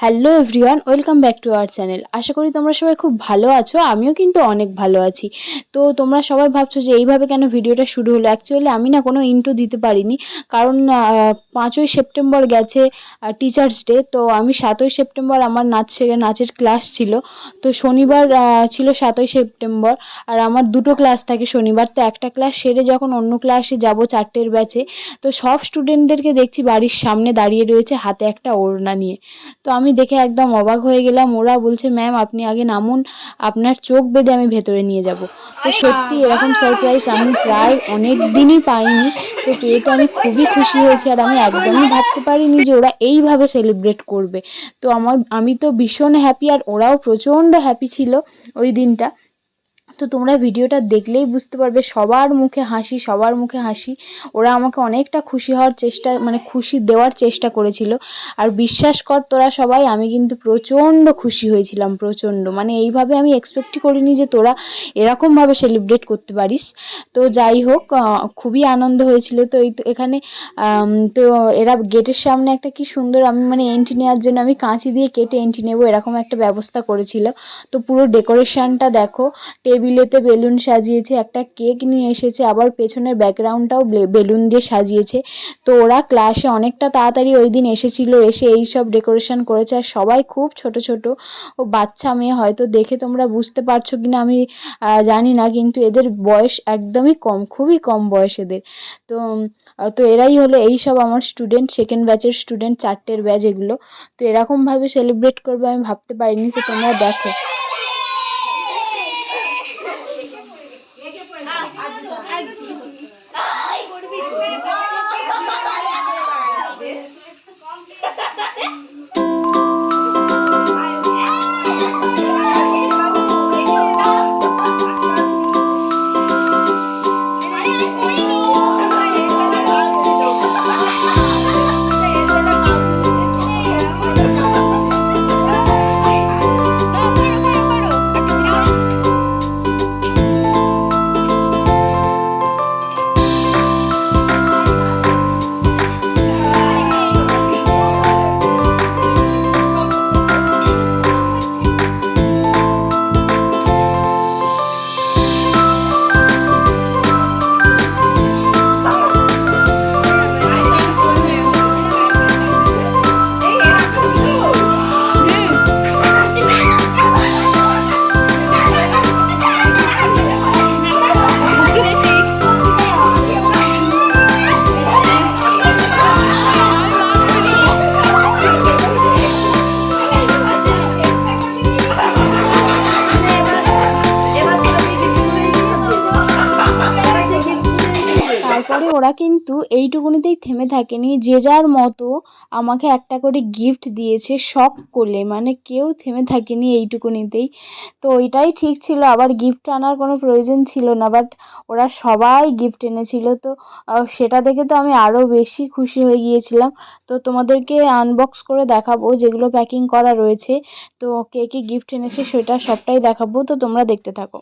Hello everyone welcome back to our channel আশা করি তোমরা সবাই খুব ভালো আছো, আমিও কিন্তু অনেক ভালো আছি। তো তোমরা সবাই ভাবছ যে এইভাবে কেন ভিডিওটা শুরু হলো? অ্যাকচুয়ালি আমি না কোনো ইন্ট্রো দিতে পারিনি, কারণ পাঁচই সেপ্টেম্বর গেছে টিচার্স ডে তো আমি সাতই সেপ্টেম্বর আমার নাচ নাচের ক্লাস ছিল। তো শনিবার ছিল সাতই সেপ্টেম্বর, আর আমার দুটো ক্লাস থাকে শনিবার। তো একটা ক্লাস সেরে যখন অন্য ক্লাসে যাব চারটের ব্যাচে তো সব স্টুডেন্টদেরকে দেখছি বাড়ির সামনে দাঁড়িয়ে রয়েছে, হাতে একটা ওড়না নিয়ে। তো আমি দেখে একদম অবাক হয়ে গেলাম। ওরা বলছে ম্যাম আপনি আগে নামুন। আপনার চোখ বেঁধে আমি ভেতরে নিয়ে যাব। তো সত্যি এরকম সারপ্রাইজ আমি প্রায় অনেক দিনই পাইনি। তো পেয়ে তো আমি খুবই খুশি হয়েছি আর আমি একদমই ভাবতে পারিনি যে ওরা এইভাবে সেলিব্রেট করবে। তো আমার আমি তো ভীষণ হ্যাপি আর ওরাও প্রচণ্ড হ্যাপি ছিল ওই দিনটা। তো তোমরা ভিডিওটা দেখলেই বুঝতে পারবে সবার মুখে হাসি, সবার মুখে হাসি। ওরা আমাকে অনেকটা খুশি হওয়ার চেষ্টা মানে খুশি দেওয়ার চেষ্টা করেছিল। আর বিশ্বাস কর তোরা সবাই, আমি কিন্তু প্রচণ্ড খুশি হয়েছিলাম, প্রচণ্ড। মানে এইভাবে আমি এক্সপেক্টই করিনি যে তোরা এরকমভাবে সেলিব্রেট করতে পারিস। তো যাই হোক খুবই আনন্দ হয়েছিল। তো এই তো এখানে তো এরা গেটের সামনে একটা কি সুন্দর, আমি মানে এন্ট্রি নেওয়ার জন্য আমি কাঁচি দিয়ে কেটে এন্ট্রি নেব, এরকম একটা ব্যবস্থা করেছিল। তো পুরো ডেকোরেশনটা দেখো টেবিলেতে বেলুন সাজিয়েছে, একটা কেক নিয়ে এসেছে, আবার পেছনের ব্যাকগ্রাউন্ডটাও বেলুন দিয়ে সাজিয়েছে। তো ওরা ক্লাসে অনেকটা তাড়াতাড়ি ওই দিন এসেছিল, এসে এই সব ডেকোরেশন করেছে। আর সবাই খুব ছোট ছোট ও বাচ্চা মেয়ে, হয়তো দেখে তোমরা বুঝতে পারছ কি না আমি জানি না, কিন্তু এদের বয়স একদমই কম, খুবই কম বয়স এদের। তো তো এরাই হলো এই সব আমার স্টুডেন্ট, সেকেন্ড ব্যাচের স্টুডেন্ট, চারটের ব্যাচ এগুলো। তো এরকমভাবে সেলিব্রেট করবে, আমি ভাবতে পারিনি যে তোমরা দেখো। তারপরে ওরা কিন্তু এইটুকুনিতেই থেমে থাকেনি। যে যার মতো আমাকে একটা করে গিফট দিয়েছে শখ করলে। মানে কেউ থেমে থাকেনি এইটুকুনিতেই। তো ওইটাই ঠিক ছিল। আবার গিফট আনার কোনো প্রয়োজন ছিল না। বাট ওরা সবাই গিফট এনেছিল। তো সেটা দেখে তো আমি আরও বেশি খুশি হয়ে গিয়েছিলাম। তো তোমাদেরকে আনবক্স করে দেখাবো যেগুলো প্যাকিং করা রয়েছে। তো কে কী গিফট এনেছে সেটা সবটাই দেখাবো। তো তোমরা দেখতে থাকো।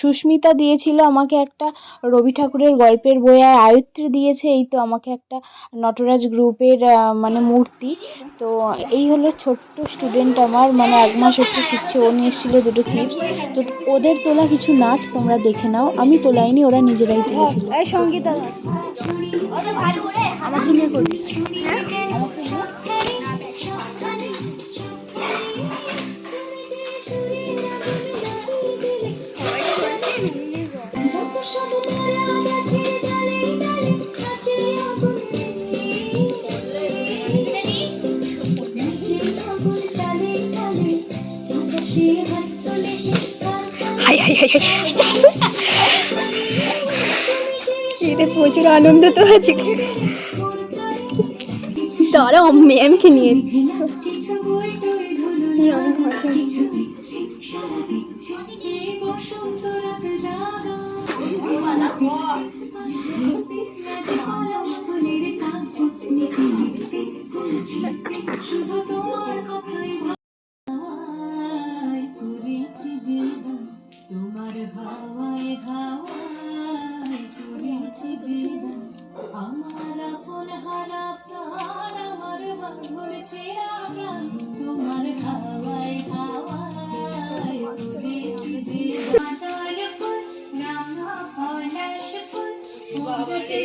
সুস্মিতা দিয়েছিল আমাকে একটা রবি ঠাকুরের গল্পের বই আর আয়ত্রী দিয়েছে এই তো আমাকে একটা নটরাজ গ্রুপের মানে মূর্তি। তো এই হলো ছোট্ট স্টুডেন্ট আমার মানে এক মাস হচ্ছে শিখছে ও নিয়ে এসেছিল দুটো চিপস তো ওদের তোলা কিছু নাচ তোমরা দেখে নাও আমি তোলাইনি ওরা নিজেরাই তুলেছিল। এই সঙ্গীতা আমাকে নিয়ে এতে প্রচুর আনন্দ তো আছে। দাঁড়া ম্যামকে নিয়ে জানি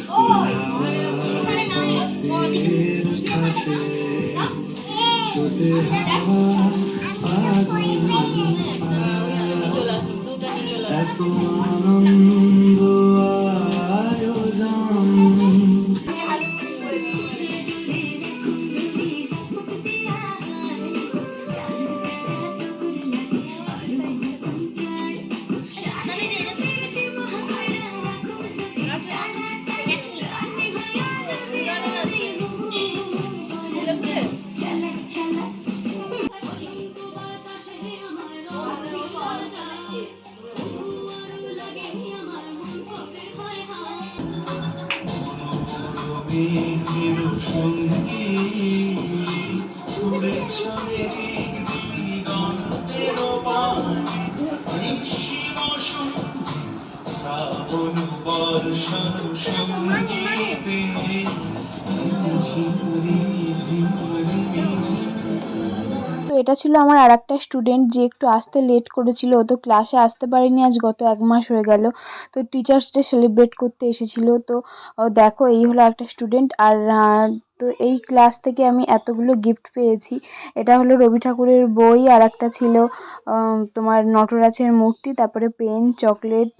হাওয়া আগুন এত আনন্দ সঙ্গী উড়ে চলে দিগন্তের শ্রাবণ বর্ষণ সঙ্গীতে তো এটা ছিল আমার আর একটা স্টুডেন্ট যে একটু আসতে লেট করেছিল। ও তো ক্লাসে আসতে পারেনি, আজ গত এক মাস হয়ে গেল। তো টিচার্স ডে সেলিব্রেট করতে এসেছিল। তো দেখো, এই হলো একটা স্টুডেন্ট আর তো এই ক্লাস থেকে আমি এতগুলো গিফট পেয়েছি। এটা হলো রবি ঠাকুরের বই আর একটা ছিল তোমার নটরাজের মূর্তি, তারপরে পেন চকলেট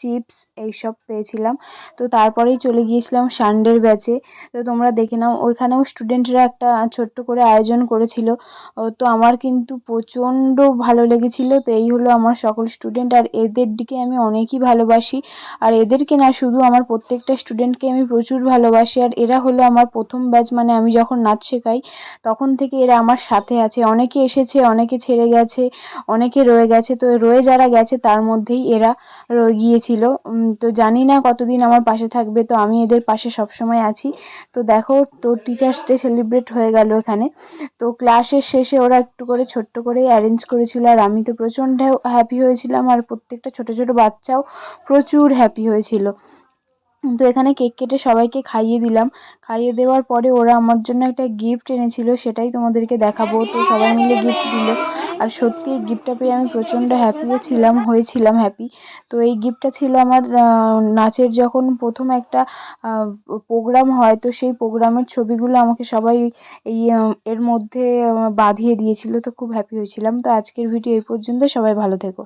চিপস এইসব পেয়েছিলাম। তো তারপরেই চলে গিয়েছিলাম সানডের ব্যাচে তো তোমরা দেখে নাও, ওইখানেও স্টুডেন্টরা একটা ছোট্ট করে আয়োজন করেছিল। তো আমার কিন্তু প্রচণ্ড ভালো লেগেছিল। তো এই হলো আমার সকল স্টুডেন্ট আর এদের দিকে আমি অনেকই ভালোবাসি। আর এদেরকে না, শুধু আমার প্রত্যেকটা স্টুডেন্টকে আমি প্রচুর ভালোবাসি। আর এরা হলো আমার প্রথম ব্যাচ মানে আমি যখন নাচ শেখাই, তখন থেকে এরা আমার সাথে আছে। অনেকে এসেছে, অনেকে ছেড়ে গেছে, অনেকে রয়ে গেছে। তো রয়ে যারা গেছে, তার মধ্যেই এরা রয়ে গিয়েছিল উম, তো জানি না কতদিন আমার পাশে থাকবে। তো আমি এদের পাশে সবসময় আছি। তো দেখো তো টিচার্স ডে সেলিব্রেট হয়ে গেল এখানে। তো ক্লাসের শেষে ওরা একটু করে ছোট্ট করে অ্যারেঞ্জ করেছিল। আর আমি তো প্রচণ্ড হ্যাপি হয়েছিলাম। আর প্রত্যেকটা ছোট ছোট বাচ্চাও প্রচুর হ্যাপি হয়েছিল। তো এখানে কেক কেটে সবাইকে খাইয়ে দিলাম। খাইয়ে দেওয়ার পরে ওরা আমার জন্য একটা গিফট এনেছিল। সেটাই তোমাদেরকে দেখাবো। তো সবাই মিলে গিফট দিল। আর সত্যি এই গিফটটা পেয়ে আমি প্রচণ্ড হ্যাপিও ছিলাম, হয়েছিলাম হ্যাপি তো এই গিফটটা ছিল আমার নাচের যখন প্রথম একটা প্রোগ্রাম হয়, তো সেই প্রোগ্রামের ছবিগুলো আমাকে সবাই এই এর মধ্যে বাঁধিয়ে দিয়েছিল, তো খুব হ্যাপি হয়েছিলাম। তো আজকের ভিডিও এই পর্যন্ত সবাই ভালো থেকো।